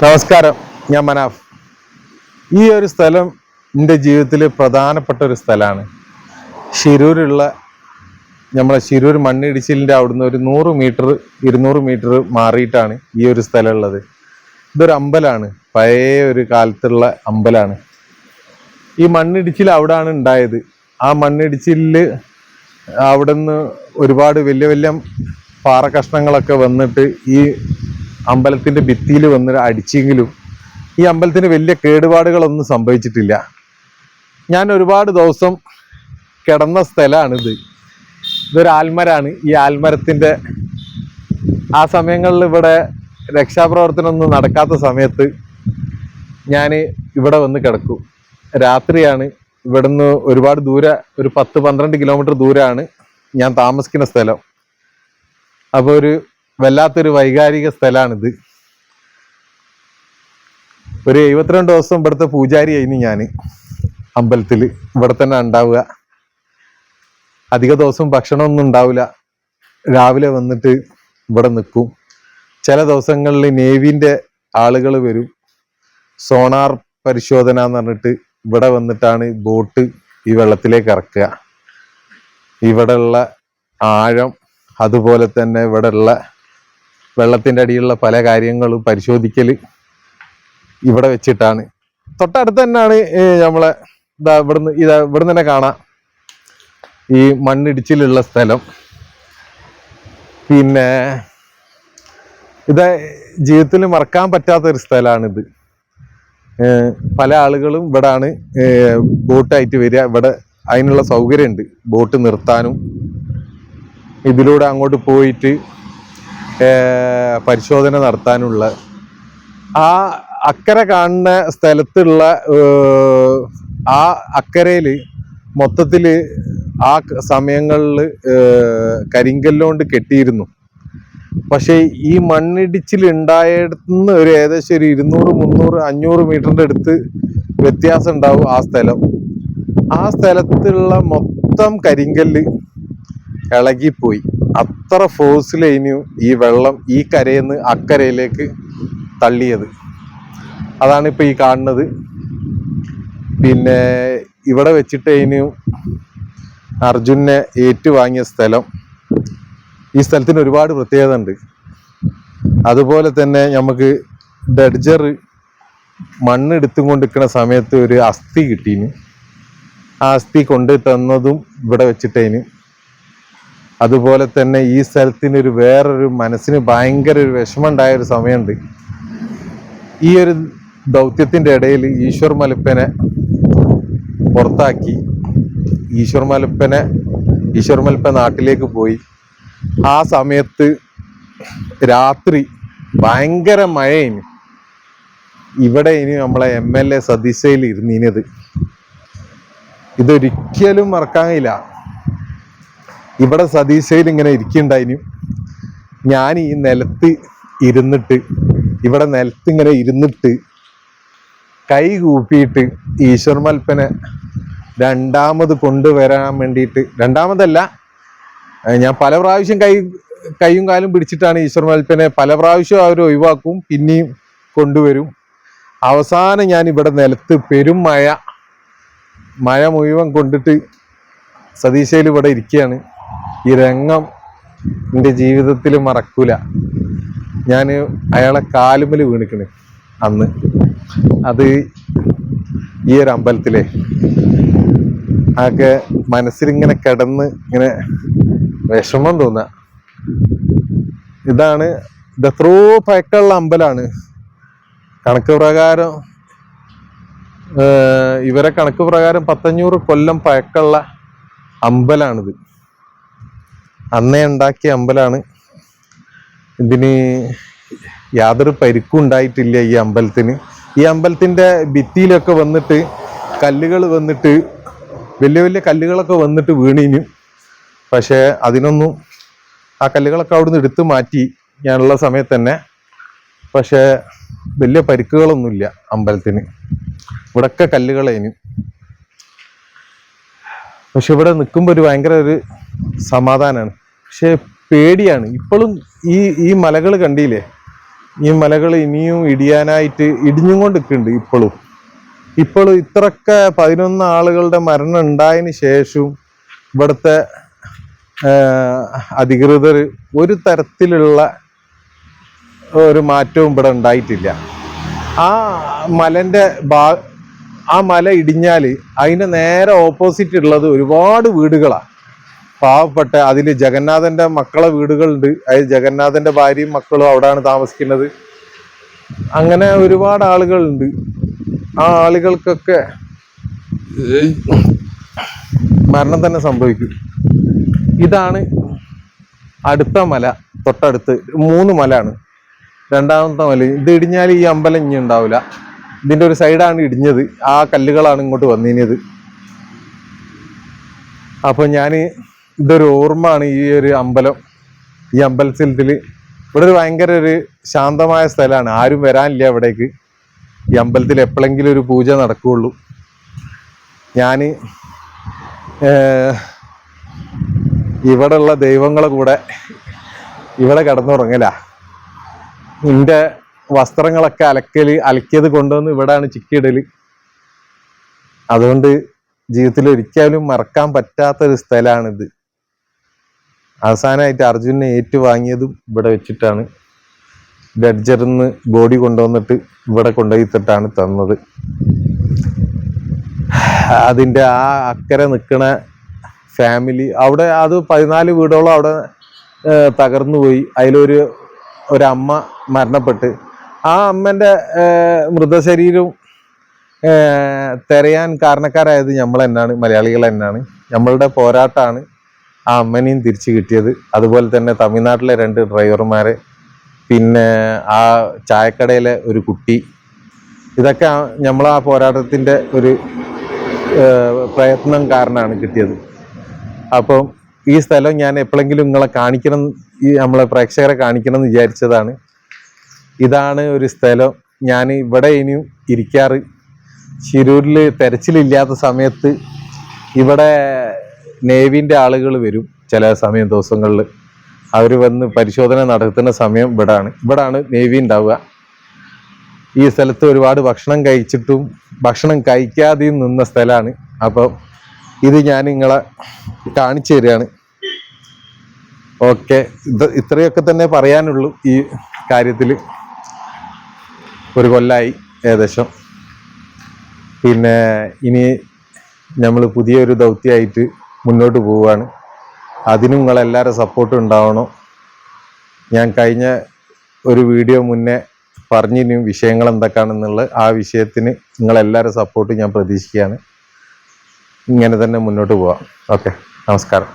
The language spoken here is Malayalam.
നമസ്കാരം ഞാൻ മനാഫ്. ഈ ഒരു സ്ഥലം എന്റെ ജീവിതത്തിൽ പ്രധാനപ്പെട്ട ഒരു സ്ഥലമാണ്. ശിരൂരുള്ള നമ്മളെ ശിരൂർ മണ്ണിടിച്ചിലിന്റെ അവിടുന്ന് ഒരു നൂറ് മീറ്റർ ഇരുന്നൂറ് മീറ്റർ മാറിയിട്ടാണ് ഈ ഒരു സ്ഥലം ഉള്ളത് ഇതൊരു അമ്പലമാണ് പഴയ ഒരു കാലത്തുള്ള അമ്പലമാണ് ഈ മണ്ണിടിച്ചിൽ അവിടാണ് ഉണ്ടായത്. ആ മണ്ണിടിച്ചിലിൽ അവിടുന്ന് ഒരുപാട് വലിയ വലിയ പാറ കഷ്ണങ്ങളൊക്കെ വന്നിട്ട് ഈ അമ്പലത്തിന്റെ ഭിത്തിയിൽ വന്ന് അടിച്ചെങ്കിലും ഈ അമ്പലത്തിന് വലിയ കേടുപാടുകളൊന്നും സംഭവിച്ചിട്ടില്ല. ഞാൻ ഒരുപാട് ദിവസം കിടന്ന സ്ഥലമാണിത്. ഇതൊരു ആൽമരാണ്. ഈ ആൽമരത്തിന്റെ ആ സമയങ്ങളിൽ ഇവിടെ രക്ഷാപ്രവർത്തനമൊന്നും നടക്കാത്ത സമയത്ത് ഞാൻ ഇവിടെ വന്ന് കിടക്കും. രാത്രിയാണ്. ഇവിടുന്ന് ഒരുപാട് ദൂരെ ഒരു പത്ത് പന്ത്രണ്ട് കിലോമീറ്റർ ദൂരമാണ് ഞാൻ താമസിക്കുന്ന സ്ഥലം. അപ്പോൾ ഒരു വല്ലാത്തൊരു വൈകാരിക സ്ഥലമാണിത് ഒരു എഴുപത്തിരണ്ട് ദിവസം ഇവിടുത്തെ പൂജാരി ആയിരുന്നു ഞാൻ അമ്പലത്തിൽ ഇവിടെ തന്നെ ഉണ്ടാവുക. അധിക ദിവസം ഭക്ഷണമൊന്നും ഉണ്ടാവില്ല. രാവിലെ വന്നിട്ട് ഇവിടെ നിൽക്കും. ചില ദിവസങ്ങളിൽ നേവിന്റെ ആളുകൾ വരും. സോണാർ പരിശോധന എന്ന് പറഞ്ഞിട്ട് ഇവിടെ വന്നിട്ടാണ് ബോട്ട് ഈ വെള്ളത്തിലേക്ക് ഇറക്കുക. ഇവിടെയുള്ള ആഴം അതുപോലെ തന്നെ ഇവിടെയുള്ള വെള്ളത്തിന്റെ അടിയിലുള്ള പല കാര്യങ്ങളും പരിശോധിക്കൽ ഇവിടെ വെച്ചിട്ടാണ്. തൊട്ടടുത്ത് തന്നെയാണ് നമ്മളെ ഇതാ ഇവിടുന്ന് ഇതാ ഇവിടുന്ന് തന്നെ കാണാം. ഈ മണ്ണിടിച്ചിലുള്ള സ്ഥലം. പിന്നെ ഇത് ജീവിതത്തിൽ മറക്കാൻ പറ്റാത്തൊരു സ്ഥലമാണിത്. പല ആളുകളും ഇവിടാണ് ബോട്ടായിട്ട് വരിക. ഇവിടെ അതിനുള്ള സൗകര്യമുണ്ട്. ബോട്ട് നിർത്താനും ഇതിലൂടെ അങ്ങോട്ട് പോയിട്ട് പരിശോധന നടത്താനുള്ള ആ അക്കരെ കാണുന്ന സ്ഥലത്തുള്ള ആ അക്കരയിൽ മൊത്തത്തിൽ ആ സമയങ്ങളിൽ കരിങ്കല്ലോണ്ട് കെട്ടിയിരുന്നു. പക്ഷേ ഈ മണ്ണിടിച്ചിൽ ഉണ്ടായിടത്തുനിന്ന് ഒരു ഏകദേശം ഒരു ഇരുന്നൂറ് മുന്നൂറ് അഞ്ഞൂറ് മീറ്ററിന്റെ അടുത്ത് വ്യത്യാസം ഉണ്ടാവും ആ സ്ഥലം. ആ സ്ഥലത്തുള്ള മൊത്തം കരിങ്കല്ല് ഇളകിപ്പോയി. അത്ര ഫോഴ്സിലേനു ഈ വെള്ളം ഈ കരയിൽ നിന്ന് അക്കരയിലേക്ക് തള്ളിയത്. അതാണ് ഇപ്പോൾ ഈ കാണുന്നത്. പിന്നെ ഇവിടെ വെച്ചിട്ട് അതിന് അർജുനെ ഏറ്റുവാങ്ങിയ സ്ഥലം. ഈ സ്ഥലത്തിന് ഒരുപാട് പ്രത്യേകത ഉണ്ട്. അതുപോലെ തന്നെ നമുക്ക് ഡഡ്ജർ മണ്ണെടുത്തും കൊണ്ടിരിക്കുന്ന സമയത്ത് ഒരു അസ്ഥി കിട്ടീന്. ആ അസ്ഥി കൊണ്ട് തന്നതും ഇവിടെ വെച്ചിട്ടേന് അതുപോലെ തന്നെ ഈ സ്ഥലത്തിന് ഒരു വേറൊരു മനസ്സിന് ഭയങ്കര ഒരു വിഷമമുണ്ടായ ഒരു സമയമുണ്ട്. ഈ ഒരു ദൗത്യത്തിന്റെ ഇടയിൽ ഈശ്വർ മലപ്പനെ പുറത്താക്കി. ഈശ്വർ മലപ്പനെ ഈശ്വർ മലപ്പ നാട്ടിലേക്ക് പോയി. ആ സമയത്ത് രാത്രി ഭയങ്കര മഴയിന് ഇവിടെ ഇനി നമ്മളെ എം എൽ എ സതീശയിൽ ഇരുന്നിനത്. ഇതൊരിക്കലും മറക്കാനില്ല ഇവിടെ സതീശയിൽ ഇങ്ങനെ ഇരിക്കുന്നുണ്ടായിനും ഞാൻ ഈ നിലത്ത് ഇരുന്നിട്ട് ഇവിടെ നിലത്ത് ഇങ്ങനെ ഇരുന്നിട്ട് കൈ കൂപ്പിയിട്ട് ഈശ്വർ മൽപ്പനെ രണ്ടാമത് കൊണ്ടുവരാൻ വേണ്ടിയിട്ട് രണ്ടാമതല്ല ഞാൻ പല പ്രാവശ്യം കൈ കൈയും കാലും പിടിച്ചിട്ടാണ് ഈശ്വർ മൽപ്പനെ പല പ്രാവശ്യം അവർ ഒഴിവാക്കും പിന്നെയും കൊണ്ടുവരും. അവസാനം ഞാൻ ഇവിടെ നിലത്ത് പെരും മഴ മഴ മുഴുവൻ കൊണ്ടിട്ട് സതീശയിൽ ഇവിടെ ഇരിക്കുകയാണ് ഈ രംഗം എന്റെ ജീവിതത്തിൽ മറക്കൂല. ഞാൻ അയാളെ കാലുമൽ വീണിക്കണ് അന്ന്. അത് ഈ ഒരു അമ്പലത്തിലെ. ആകെ മനസ്സിലിങ്ങനെ കിടന്ന് ഇങ്ങനെ വിഷമം തോന്നുക ഇതാണ് ഇത് എത്രയോ പഴക്കമുള്ള അമ്പലമാണ് കണക്ക് പ്രകാരം ഇവരെ കണക്ക് പ്രകാരം പത്തഞ്ഞൂറ് കൊല്ലം പഴക്കമുള്ള അമ്പലാണിത്. അന്നേ ഉണ്ടാക്കിയ അമ്പലാണ്. ഇതിന് യാതൊരു പരിക്കും ഉണ്ടായിട്ടില്ല ഈ അമ്പലത്തിന്. ഈ അമ്പലത്തിന്റെ ഭിത്തിയിലൊക്കെ വന്നിട്ട് കല്ലുകൾ വന്നിട്ട് വലിയ വലിയ കല്ലുകളൊക്കെ വന്നിട്ട് വീണിനു. പക്ഷേ അതിനൊന്നും ആ കല്ലുകളൊക്കെ അവിടുന്ന് എടുത്തു മാറ്റി ഞാനുള്ള സമയത്ത് തന്നെ. പക്ഷേ വലിയ പരിക്കുകളൊന്നുമില്ല അമ്പലത്തിന്. ഇവിടൊക്കെ കല്ലുകളേനു. പക്ഷെ ഇവിടെ നിൽക്കുമ്പോൾ ഒരു ഭയങ്കര ഒരു സമാധാനമാണ് പക്ഷേ പേടിയാണ്. ഇപ്പോഴും ഈ ഈ മലകൾ കണ്ടില്ലേ? ഈ മലകൾ ഇനിയും ഇടിയാനായിട്ട് ഇടിഞ്ഞും കൊണ്ട് നിൽക്കുന്നുണ്ട് ഇപ്പോഴും. ഇപ്പോഴും ഇത്രയൊക്കെ പതിനൊന്ന് ആളുകളുടെ മരണം ഉണ്ടായതിന് ശേഷവും ഇവിടുത്തെ അധികൃതർ ഒരു തരത്തിലുള്ള ഒരു മാറ്റവും ഇവിടെ ഉണ്ടായിട്ടില്ല. ആ മലന്റെ ആ മല ഇടിഞ്ഞാൽ അതിന്റെ നേരെ ഓപ്പോസിറ്റ് ഉള്ളത് ഒരുപാട് വീടുകളാണ് പാവപ്പെട്ട അതിൽ ജഗന്നാഥന്റെ മക്കളെ വീടുകളുണ്ട്. അതിൽ ജഗന്നാഥന്റെ ഭാര്യയും മക്കളും അവിടെയാണ് താമസിക്കുന്നത്. അങ്ങനെ ഒരുപാട് ആളുകളുണ്ട്. ആ ആളുകൾക്കൊക്കെ മരണം തന്നെ സംഭവിക്കും. ഇതാണ് അടുത്ത മല തൊട്ടടുത്ത് മൂന്ന് മലയാണ്. രണ്ടാമത്തെ മല ഇത് ഇടിഞ്ഞാൽ ഈ അമ്പലം ഇനി ഉണ്ടാവില്ല. ഇതിന്റെ ഒരു സൈഡാണ് ഇടിഞ്ഞത്. ആ കല്ലുകളാണ് ഇങ്ങോട്ട് വന്നിനിയത് അപ്പോൾ ഞാൻ ഇതൊരു ഓർമ്മയാണ് ഈ ഒരു അമ്പലം. ഈ അമ്പലത്തിൽ ഇവിടെ ഒരു ഭയങ്കര ഒരു ശാന്തമായ സ്ഥലമാണ്. ആരും വരാനില്ല ഇവിടേക്ക് ഈ അമ്പലത്തിൽ എപ്പോഴെങ്കിലും ഒരു പൂജ നടക്കുകയുള്ളൂ. ഞാൻ ഇവിടെയുള്ള ദൈവങ്ങളെ കൂടെ ഇവിടെ കിടന്നുറങ്ങല. എന്റെ വസ്ത്രങ്ങളൊക്കെ അലക്കൽ അലക്കിയത് കൊണ്ടുവന്ന് ഇവിടെയാണ് ചിക്കിയിടൽ അതുകൊണ്ട് ജീവിതത്തിൽ ഒരിക്കലും മറക്കാൻ പറ്റാത്തൊരു സ്ഥലമാണിത് അവസാനമായിട്ട് അർജുനെ ഏറ്റുവാങ്ങിയതും ഇവിടെ വെച്ചിട്ടാണ്. ഗഡ്ജറിന്ന് ബോഡി കൊണ്ടുവന്നിട്ട് ഇവിടെ കൊണ്ടുപോയിത്തിട്ടാണ് തന്നത്. അതിന്റെ ആ അക്കരെ നിൽക്കണ ഫാമിലി അവിടെ അത് പതിനാല് വീടോളം അവിടെ തകർന്നു പോയി. അതിലൊരു ഒരമ്മ മരണപ്പെട്ട്. ആ അമ്മന്റെ മൃതശരീരം തിരയാൻ കാരണക്കാരായത് നമ്മൾ തന്നെയാണ് മലയാളികൾ തന്നെയാണ് നമ്മളുടെ പോരാട്ടമാണ് ആ അമ്മനെയും തിരിച്ചു കിട്ടിയത്. അതുപോലെ തന്നെ തമിഴ്നാട്ടിലെ രണ്ട് ഡ്രൈവർമാരെ പിന്നെ ആ ചായക്കടയിലെ ഒരു കുട്ടി. ഇതൊക്കെ നമ്മൾ ആ പോരാട്ടത്തിന്റെ ഒരു പ്രയത്നം കാരണമാണ് കിട്ടിയത്. അപ്പം ഈ സ്ഥലം ഞാൻ എപ്പോഴെങ്കിലും നിങ്ങളെ കാണിക്കണം ഈ നമ്മളെ പ്രേക്ഷകരെ കാണിക്കണം എന്ന് വിചാരിച്ചതാണ്. ഇതാണ് ഒരു സ്ഥലം. ഞാൻ ഇവിടെ ഇനിയും ഇരിക്കാറ്. ശിരൂരിൽ തെരച്ചിലില്ലാത്ത സമയത്ത് ഇവിടെ നേവിന്റെ ആളുകൾ വരും ചില സമയം ദിവസങ്ങളിൽ. അവർ വന്ന് പരിശോധന നടത്തുന്ന സമയം ഇവിടാണ്. ഇവിടാണ് നേവി ഉണ്ടാവുക. ഈ സ്ഥലത്ത് ഒരുപാട് ഭക്ഷണം കഴിച്ചിട്ടും ഭക്ഷണം കഴിക്കാതെയും നിന്ന സ്ഥലമാണ്. അപ്പം ഇത് ഞാൻ നിങ്ങളെ കാണിച്ചു തരികയാണ്. ഓക്കെ. ഇത് ഇത്രയൊക്കെ തന്നെ പറയാനുള്ളൂ ഈ കാര്യത്തിൽ. ഒരു കൊല്ലായി ഏകദേശം. പിന്നെ ഇനി നമ്മൾ പുതിയൊരു ദൗത്യമായിട്ട് മുന്നോട്ട് പോവുകയാണ് അതിനും നിങ്ങളെല്ലാവരും സപ്പോർട്ട് ഉണ്ടാവണം. ഞാൻ കഴിഞ്ഞ ഒരു വീഡിയോ മുന്നേ പറഞ്ഞിനും വിഷയങ്ങൾ എന്തൊക്കെയാണെന്നുള്ളത് ആ വിഷയത്തിന് നിങ്ങളെല്ലാവരും സപ്പോർട്ട് ഞാൻ പ്രതീക്ഷിക്കുകയാണ്. ഇങ്ങനെ തന്നെ മുന്നോട്ട് പോവാം. ഓക്കെ നമസ്കാരം.